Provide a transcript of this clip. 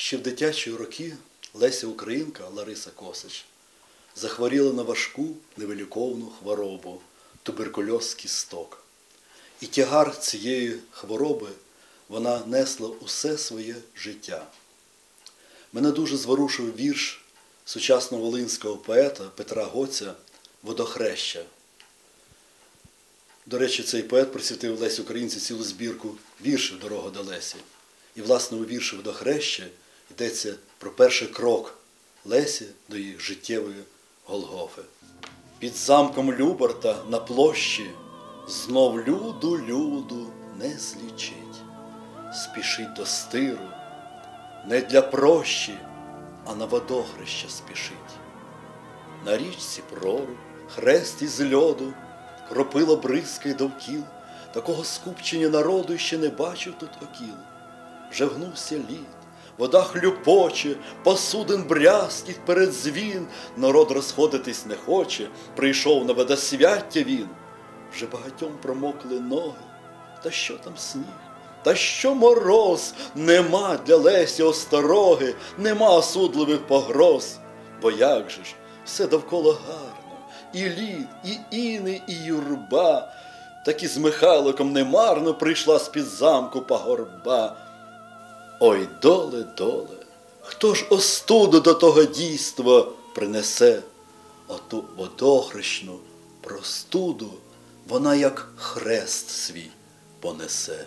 Ще в дитячі роки Леся Українка Лариса Косич захворіла на важку невиліковну хворобу туберкульоз кісток. І тягар цієї хвороби вона несла усе своє життя. Мене дуже зворушив вірш сучасного волинського поета Петра Гоця Водохреща. До речі, цей поет присвятив Лесі Українці цілу збірку віршів Дорога до Лесі. І, власне, у вірші Водохреща йдеться про перший крок Лесі до її життєвої Голгофи. Під замком Любарта на площі знов люду, люду не злічить. Спішить до стиру, не для прощі, а на водохреща спішить. На річці прору, хрест із льоду, кропила бризкає довкіл, такого скупчення народу ще не бачив тут окіл. Вже гнувся лід, вода хлюпоче, посудин брязкіт перед дзвін, народ розходитись не хоче, прийшов на водосвяття він. Вже багатьом промокли ноги, та що там сніг? Та що мороз, нема для Лесі остороги, нема осудливих погроз. Бо як же ж, все довкола гарно, і лід, і іни, і юрба, так і з Михайликом немарно прийшла з-під замку пагорба. Ой, доле, доле, хто ж остуду до того дійства принесе, оту водохрещну простуду, вона як хрест свій понесе.